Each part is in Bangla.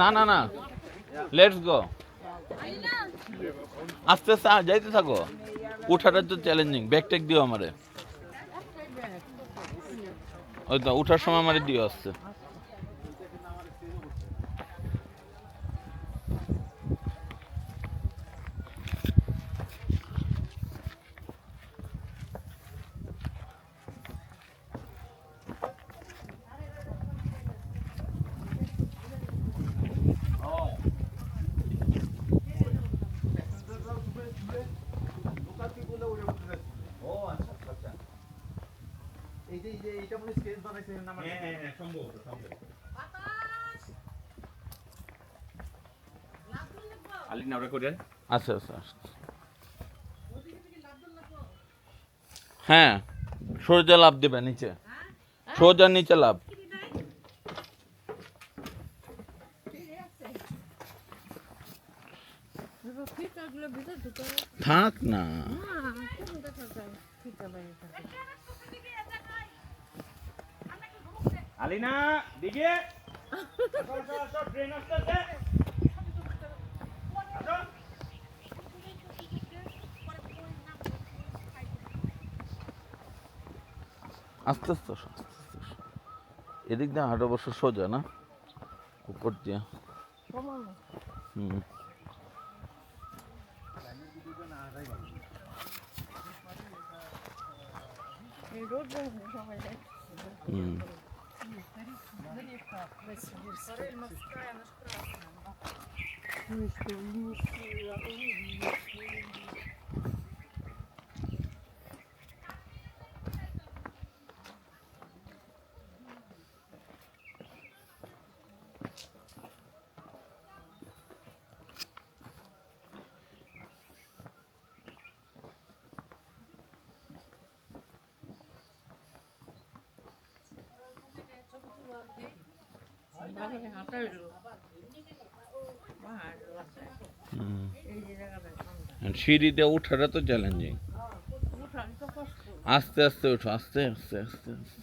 না না না। লেটস গো আস্তে আস্তে যাইতে থাকো। উঠাটা তো চ্যালেঞ্জিং ব্যাগ ট্যাগ দিও আমারে। ওই তো, উঠার সময় আমারে দিও আসছে ও আচ্ছা আচ্ছা, আচ্ছা এই যে এই যে এইটা মনে স্কেচ বানাইছে এর নাম হ্যাঁ হ্যাঁ হ্যাঁ সম্ভবত সম্ভবত আলি নাওরা করে আচ্ছা আচ্ছা আচ্ছা। হ্যাঁ সোজা লাভ দেবে নিচে। সোজা নিচে লাভ। থাক না না কোন দেখা যায় ফিটা বাইরে থাকে আলিনা দিকে। ট্রেন আসতেছে। আস্তে আস্তে আসো, আস্তে আস্তে আসো। এদিক দিয়ে হাট অবশ্য সোজা না? উপর দিয়ে। হুম। রোড সবাই। হুম। Форель морская, наш красная. সিঁড়িতে ওঠাটা তো চ্যালেঞ্জিং আস্তে আস্তে উঠো আস্তে আস্তে আস্তে আস্তে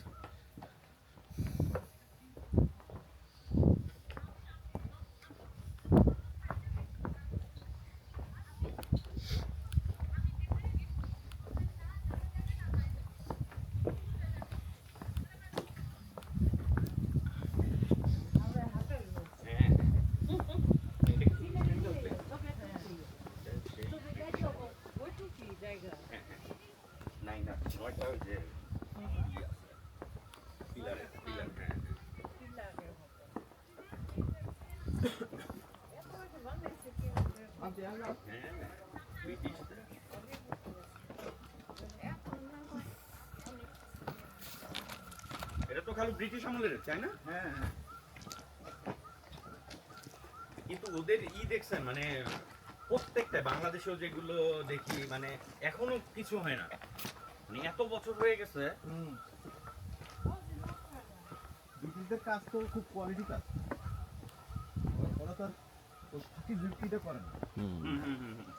হ্যাঁ। এটা কি সুন্দর place? ওইটুকুই জায়গা নাই না নয়টা ওই যে ই আছে। পিলার পিলার হ্যাঁ হ্যাঁ। হ্যাঁ, ব্রিটিশরা। এটা তো খালি ব্রিটিশ আমলের তাই না? হ্যাঁ হ্যাঁ। কিন্তু ওদের ই দেখছেন মানে প্রত্যেকটা বাংলাদেশেও যেগুলো দেখি মানে এখনও কিছু হয় না। মানে এত বছর হয়ে গেছে। হুম। ব্রিটিশদের কাজ তো খুব কোয়ালিটি কাজ। ওরা- ওরা তো ওই ফাঁকি যুক্তিটা করে না। হুম। হুম হুম হুম হুম।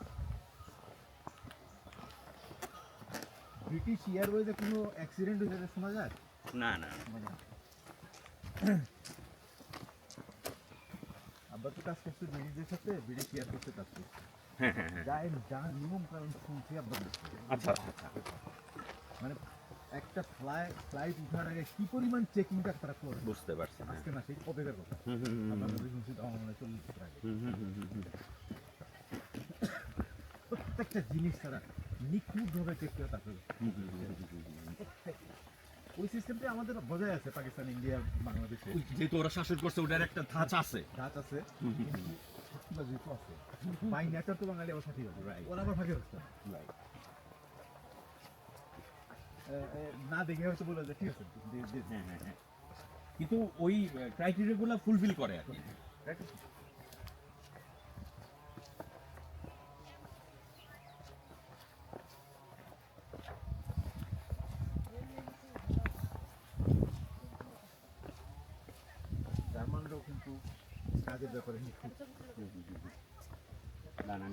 ব্রিটিশ এয়ারওয়েজে কোনো অ্যাক্সিডেন্ট হয়ে যেতে শোনা যায়? না না যায় আব্বা তো কাজ করছে ব্রিটিশদের সাথে ব্রিটিশ এয়ারফোর্সে কাজ করছে। হ্যাঁ হ্যাঁ হ্যাঁ। যা যা নিয়ম কারণ শুনছি আব্বা আচ্ছা আচ্ছা আচ্ছা। মানে একটা ফ্লাই ফ্লাইট উঠার আগে কি পরিমাণ চেকিংটা তারা করে বুঝতে পারছি হ্যাঁ। আজকে না সেই কবেকার কথা আমরা শুনছি মনে চল্লিশ বছর আগে। প্রত্যেকটা জিনিস তারা নিখুঁতভাবে চেক করে। প্রত্যেকটা। ওই সিস্টেমটা আমাদের বজায় আছে পাকিস্তান ইন্ডিয়া বাংলাদেশে যেহেতু ওরা শাসন করছে ওটার একটা ধাঁচ আছে ধাঁচ আছে। কিন্তু তো আছে বাই নেচার তো বাঙালি আবার ফাঁকিবাজি Right. ওরা আবার ফাঁকি হচ্ছে না দেখে হয়তো বলে যে ঠিক আছে হ্যাঁ হ্যাঁ হ্যাঁ। কিন্তু ওই ক্রাইটেরিয়াগুলো ফুলফিল করে আর কি। জার্মানরাও কিন্তু কাজের ব্যাপারে না না